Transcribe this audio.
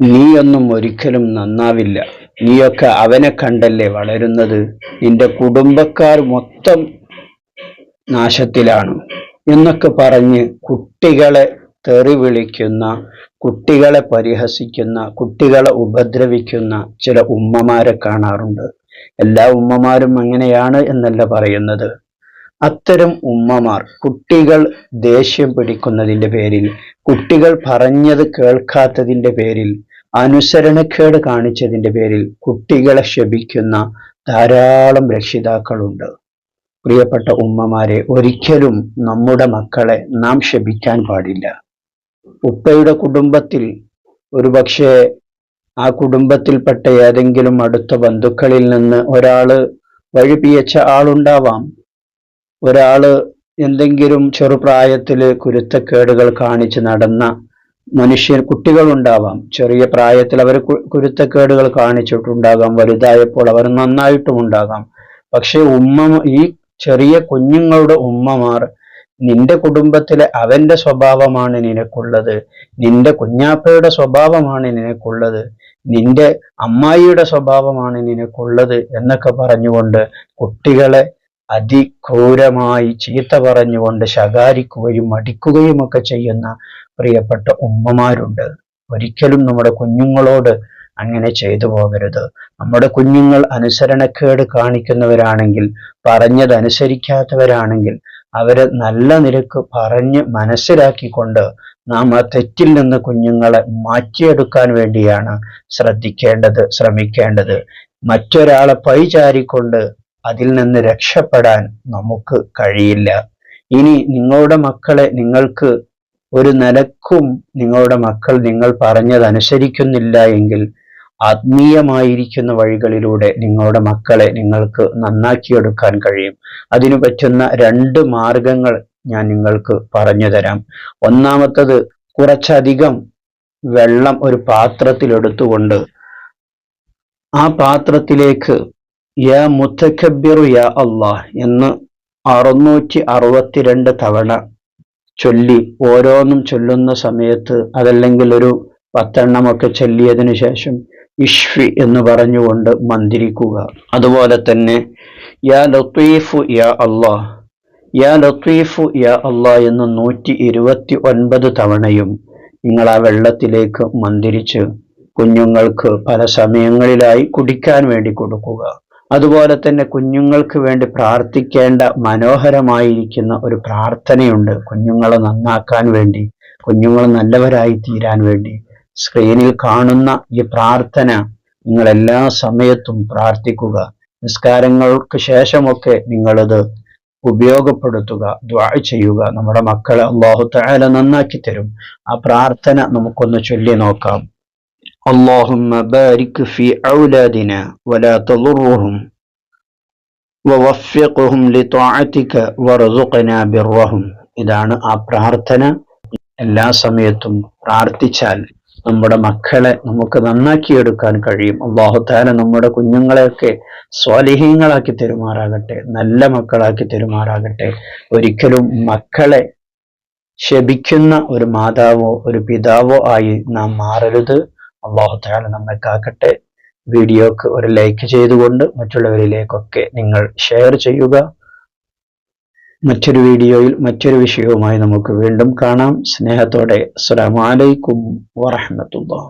നീയൊന്നും ഒരിക്കലും നന്നാവില്ല. നീയൊക്കെ അവനെ കണ്ടല്ലേ വളരുന്നത്? നിന്റെ കുടുംബക്കാർ മൊത്തം നാശത്തിലാണ്. എന്നൊക്കെ പറഞ്ഞ് കുട്ടികളെ തെറി വിളിക്കുന്ന കുട്ടികളെ പരിഹസിക്കുന്ന കുട്ടികളെ ഉപദ്രവിക്കുന്ന ചില ഉമ്മമാരെ കാണാറുണ്ട്. എല്ലാ ഉമ്മമാരും അങ്ങനെയാണ് എന്നല്ല പറയുന്നത്. അത്തരം ഉമ്മമാർ കുട്ടികൾ ദേഷ്യം പിടിക്കുന്നതിന്റെ പേരിൽ കുട്ടികൾ പറഞ്ഞത് കേൾക്കാത്തതിന്റെ പേരിൽ അനുസരണക്കേട് കാണിച്ചതിന്റെ പേരിൽ കുട്ടികളെ ശപിക്കുന്ന ധാരാളം രക്ഷിതാക്കളുണ്ട്. പ്രിയപ്പെട്ട ഉമ്മമാരെ ഒരിക്കലും നമ്മുടെ മക്കളെ നാം ശപിക്കാൻ പാടില്ല. ഉപ്പയുടെ കുടുംബത്തിൽ ഒരുപക്ഷെ ആ കുടുംബത്തിൽപ്പെട്ട ഏതെങ്കിലും അടുത്ത ബന്ധുക്കളിൽ നിന്ന് ഒരാൾ വഴിപിയച്ച ആളുണ്ടാവാം. ഒരാൾ എന്തെങ്കിലും ചെറുപ്രായത്തിൽ കുരുത്തക്കേടുകൾ കാണിച്ച് നടന്ന മനുഷ്യൻ കുട്ടികളുണ്ടാവാം. ചെറിയ പ്രായത്തിൽ അവർ കുരുത്തക്കേടുകൾ കാണിച്ചിട്ടുണ്ടാകാം. വലുതായപ്പോൾ അവർ നന്നായിട്ടും ഉണ്ടാകാം. പക്ഷെ ഉമ്മ ഈ ചെറിയ കുഞ്ഞുങ്ങളുടെ ഉമ്മമാർ നിന്റെ കുടുംബത്തിലെ അവന്റെ സ്വഭാവമാണ് നിനക്കുള്ളത്. നിന്റെ കുഞ്ഞാപ്പയുടെ സ്വഭാവമാണ് നിനക്കുള്ളത്. നിന്റെ അമ്മായിയുടെ സ്വഭാവമാണ് നിനക്കുള്ളത് എന്നൊക്കെ പറഞ്ഞുകൊണ്ട് കുട്ടികളെ അതിക്രൂരമായി ചീത്ത പറഞ്ഞുകൊണ്ട് ശകാരിക്കുകയും അടിക്കുകയും ഒക്കെ ചെയ്യുന്ന പ്രിയപ്പെട്ട ഉമ്മമാരുണ്ട്. ഒരിക്കലും നമ്മുടെ കുഞ്ഞുങ്ങളോട് അങ്ങനെ ചെയ്തു പോകരുത്. നമ്മുടെ കുഞ്ഞുങ്ങൾ അനുസരണക്കേട് കാണിക്കുന്നവരാണെങ്കിൽ പറഞ്ഞതനുസരിക്കാത്തവരാണെങ്കിൽ അവരെ നല്ല നിരക്ക് പറഞ്ഞ് മനസ്സിലാക്കിക്കൊണ്ട് നാം ആ തെറ്റിൽ നിന്ന് കുഞ്ഞുങ്ങളെ മാറ്റിയെടുക്കാൻ വേണ്ടിയാണ് ശ്രദ്ധിക്കേണ്ടത് ശ്രമിക്കേണ്ടത്. മറ്റൊരാളെ പൈചാരിക്കൊണ്ട് അതിൽ നിന്ന് രക്ഷപ്പെടാൻ നമുക്ക് കഴിയില്ല. ഇനി നിങ്ങളുടെ മക്കളെ നിങ്ങൾക്ക് ഒരു നിലക്കും നിങ്ങളുടെ മക്കൾ നിങ്ങൾ പറഞ്ഞത് അനുസരിക്കുന്നില്ല എങ്കിൽ ആത്മീയമായിരിക്കുന്ന വഴികളിലൂടെ നിങ്ങളുടെ മക്കളെ നിങ്ങൾക്ക് നന്നാക്കിയെടുക്കാൻ കഴിയും. അതിനു പറ്റുന്ന രണ്ട് മാർഗങ്ങൾ ഞാൻ നിങ്ങൾക്ക് പറഞ്ഞു തരാം. ഒന്നാമത്തത് കുറച്ചധികം വെള്ളം ഒരു പാത്രത്തിൽ എടുത്തുകൊണ്ട് ആ പാത്രത്തിലേക്ക് യാ മുത്തക്കബിറു യാ അള്ളാഹ് എന്ന് അറുന്നൂറ്റി അറുപത്തിരണ്ട് തവണ ചൊല്ലി ഓരോന്നും ചൊല്ലുന്ന സമയത്ത് അതല്ലെങ്കിൽ ഒരു പത്തെണ്ണമൊക്കെ ചൊല്ലിയതിനു ശേഷം ഇഷ്ഫി എന്ന് പറഞ്ഞുകൊണ്ട് മന്ത്രിക്കുക. അതുപോലെ തന്നെ യാ ലത്തീഫു യാ അള്ളാഹ് യാ ലത്തീഫു യാ അള്ളാഹ് എന്ന് നൂറ്റി ഇരുപത്തി ഒൻപത് തവണയും നിങ്ങൾ ആ വെള്ളത്തിലേക്ക് മന്ദിരിച്ച് കുഞ്ഞുങ്ങൾക്ക് പല സമയങ്ങളിലായി കുടിക്കാൻ വേണ്ടി കൊടുക്കുക. അതുപോലെ തന്നെ കുഞ്ഞുങ്ങൾക്ക് വേണ്ടി പ്രാർത്ഥിക്കേണ്ട മനോഹരമായിരിക്കുന്ന ഒരു പ്രാർത്ഥനയുണ്ട്. കുഞ്ഞുങ്ങളെ നന്നാക്കാൻ വേണ്ടി കുഞ്ഞുങ്ങൾ നല്ലവരായി തീരാൻ വേണ്ടി. സ്ക്രീനിൽ കാണുന്ന ഈ പ്രാർത്ഥന നിങ്ങൾ എല്ലാ സമയത്തും പ്രാർത്ഥിക്കുക. നിസ്കാരങ്ങൾക്ക് ശേഷമൊക്കെ നിങ്ങളത് ഉപയോഗപ്പെടുത്തുക ദ്വാ ചെയ്യുക. നമ്മുടെ മക്കളെ അള്ളാഹു താല നന്നാക്കി തരും ആ പ്രാർത്ഥന നമുക്കൊന്ന് ചൊല്ലി നോക്കാം. اللهم بارك في أولادنا ولا تضرهم ووفقهم لطاعتك وارزقنا برهم ഇതാണ് ആ പ്രാർത്ഥന എല്ലാ സമയത്തും പ്രാർത്ഥിച്ചാൽ നമ്മുടെ മക്കളെ നമുക്ക് നന്നാക്കിയെടുക്കാൻ കഴിയും അള്ളാഹുത്താല നമ്മുടെ കുഞ്ഞുങ്ങളെയൊക്കെ സ്വാലിഹ്യങ്ങളാക്കി തെരുമാറാകട്ടെ നല്ല മക്കളാക്കി തെരുമാറാകട്ടെ ഒരിക്കലും മക്കളെ ശപിക്കുന്ന ഒരു മാതാവോ ഒരു പിതാവോ ആയി നാം മാറരുത് അള്ളാഹുത്താല നമ്മെ കാക്കട്ടെ വീഡിയോക്ക് ഒരു ലൈക്ക് ചെയ്തുകൊണ്ട് മറ്റുള്ളവരിലേക്കൊക്കെ നിങ്ങൾ ഷെയർ ചെയ്യുക. മറ്റൊരു വീഡിയോയിൽ മറ്റൊരു വിഷയവുമായി നമുക്ക് വീണ്ടും കാണാം. സ്നേഹത്തോടെ അസ്സലാമു അലൈക്കും വറഹമത്തുള്ള